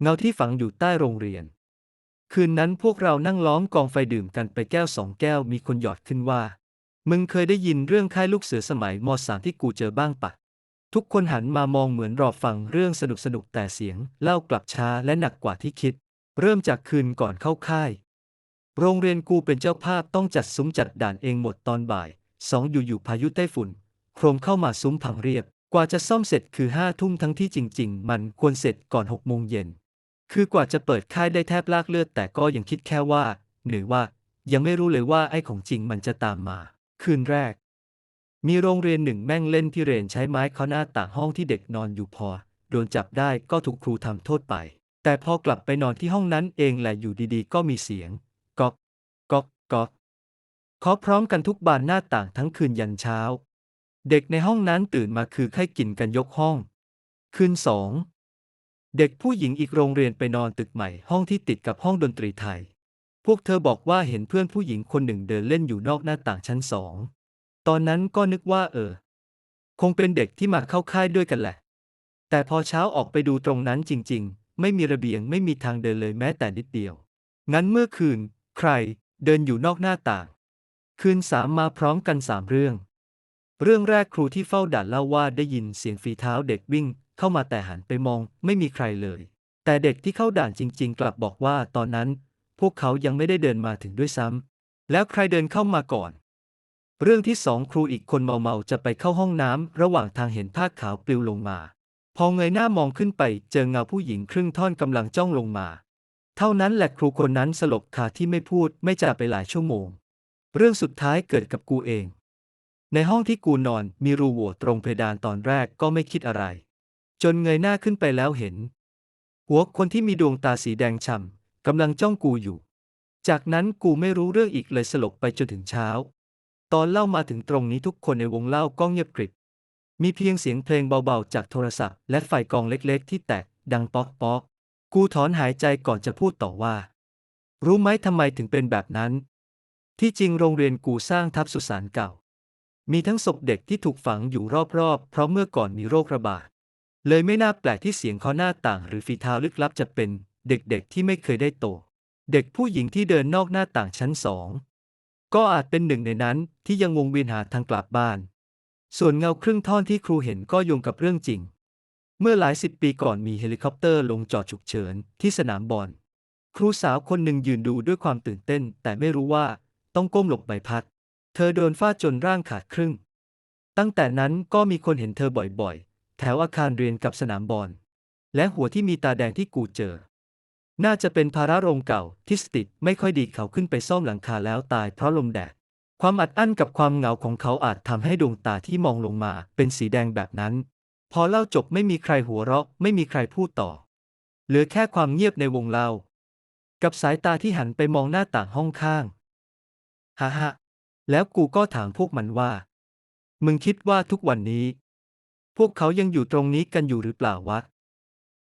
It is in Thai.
เงาที่ฝังอยู่ใต้โรงเรียน คืนนั้นพวกเรานั่งล้อมกองไฟดื่มกันไปแก้วสองแก้วมีคนหยอดขึ้นว่า มึงเคยได้ยินเรื่องค่ายลูกเสือสมัยมสามที่กูเจอบ้างปะ ทุกคนหันมามองเหมือนรอฟังเรื่องสนุกสนุกแต่เสียง เล่ากลับช้าและหนักกว่าที่คิด เริ่มจากคืนก่อนเข้าค่าย โรงเรียนกูเป็นเจ้าภาพต้องจัดซุ้มจัดด่านเองหมดตอนบ่ายสองอยู่ๆพายุไต้ฝุ่น โครมเข้ามาซุ้มผังเรียบกว่าจะซ่อมเสร็จคือห้าทุ่มทั้งที่จริง ๆ มันควรเสร็จก่อนหกโมงเย็น คือกว่าจะเปิดค่ายได้แทบลากเลือด แต่ก็ยังคิดแค่ว่า หรือว่ายังไม่รู้เลยว่าไอ้ของจริงมันจะตามมา คืนแรก มีโรงเรียนหนึ่งแม่งเล่นพิเรนใช้ไม้เคาะหน้าต่างห้องที่เด็กนอนอยู่พอ โดนจับได้ก็ถูกครูทำโทษไป แต่พอกลับไปนอนที่ห้องนั้นเองแหละอยู่ดีๆ ก็มีเสียงก๊อกก๊อกก๊อกเคาะพร้อมกันทุกบานหน้าต่างทั้งคืนยันเช้า เด็กในห้องนั้นตื่นมาคือไข้กินกันยกห้อง คืนสอง เด็กผู้หญิงอีกโรงเรียนไปนอนตึกใหม่ห้องที่ติดกับห้องดนตรีไทย พวกเธอบอกว่าเห็นเพื่อนผู้หญิงคนหนึ่งเดินเล่นอยู่นอกหน้าต่างชั้นสอง ตอนนั้นก็นึกว่าเออ คงเป็นเด็กที่มาเข้าค่ายด้วยกันแหละ แต่พอเช้าออกไปดูตรงนั้นจริง ๆ ไม่มีระเบียงไม่มีทางเดินเลยแม้แต่นิดเดียว งั้นเมื่อคืน ใคร เดินอยู่นอกหน้าต่าง คืนสามมาพร้อมกันสามเรื่อง เรื่องแรกครูที่เฝ้าด่านเล่าว่าได้ยินเสียงฝีเท้าเด็กวิ่ง เข้ามาแต่หันไปมองไม่มีใครเลย แต่เด็กที่เข้าด่านจริง ๆ กลับบอกว่าตอนนั้น พวกเขายังไม่ได้เดินมาถึงด้วยซ้ำแล้วใครเดินเข้ามาก่อน เรื่องที่สองครูอีกคนเมาๆจะไปเข้าห้องน้ำระหว่างทางเห็นผ้าขาวปลิวลงมา พอเงยหน้ามองขึ้นไปเจอเงาผู้หญิงครึ่งท่อนกำลังจ้องลงมา เท่านั้นแหละครูคนนั้นสลบคาที่ไม่พูดไม่จาไปหลายชั่วโมง เรื่องสุดท้ายเกิดกับกูเองในห้องที่กูนอนมีรูโหว่ตรงเพดานตอนแรกก็ไม่คิดอะไร จนเงยหน้าขึ้นไปแล้วเห็น หัวคนที่มีดวงตาสีแดงฉ่ำกำลังจ้องกูอยู่ จากนั้นกูไม่รู้เรื่องอีกเลยสลบไปจนถึงเช้า ตอนเล่ามาถึงตรงนี้ทุกคนในวงเล่าก็เงียบกริบ มีเพียงเสียงเพลงเบาๆ จากโทรศัพท์และไฟกองเล็กๆ ที่แตกดังป๊อกป๊อกกูถอนหายใจก่อนจะพูดต่อว่า รู้ไหมทำไมถึงเป็นแบบนั้น ที่จริงโรงเรียนกูสร้างทับสุสานเก่า มีทั้งศพเด็กที่ถูกฝังอยู่รอบๆ เพราะเมื่อก่อนมีโรคระบาด เลยไม่น่าแปลกที่เสียงเคาหน้าต่างหรือฝีเท้าลึกลับจะเป็นเด็กๆที่ไม่เคยได้โต เด็กผู้หญิงที่เดินนอกหน้าต่างชั้นสอง ก็อาจเป็นหนึ่งในนั้นที่ยังวงเวียนหาทางกลับบ้าน ส่วนเงาครึ่งท่อนที่ครูเห็นก็โยงกับเรื่องจริง เมื่อหลายสิบปีก่อนมีเฮลิคอปเตอร์ลงจอดฉุกเฉินที่สนามบอล ครูสาวคนหนึ่งยืนดูด้วยความตื่นเต้น แต่ไม่รู้ว่าต้องก้มหลบใบพัด เธอโดนฟาดจนร่างขาดครึ่ง ตั้งแต่นั้นก็มีคนเห็นเธอบ่อยๆ แถวอาคารเรียนกับสนามบอล และหัวที่มีตาแดงที่กูเจอ น่าจะเป็นภาระโรงเก่าที่สติไม่ค่อยดีเขาขึ้นไปซ่อมหลังคาแล้วตายเพราะลมแดด ความอัดอั้นกับความเหงาของเขาอาจทำให้ดวงตาที่มองลงมาเป็นสีแดงแบบนั้น พอเล่าจบไม่มีใครหัวเราะ ไม่มีใครพูดต่อ เหลือแค่ความเงียบในวงเล่า กับสายตาที่หันไปมองหน้าต่างห้องข้างฮ่าฮแล้วกูก็ถามพวกมันว่า มึงคิดว่าทุกวันนี้ พวกเขายังอยู่ตรงนี้กันอยู่หรือเปล่าวะ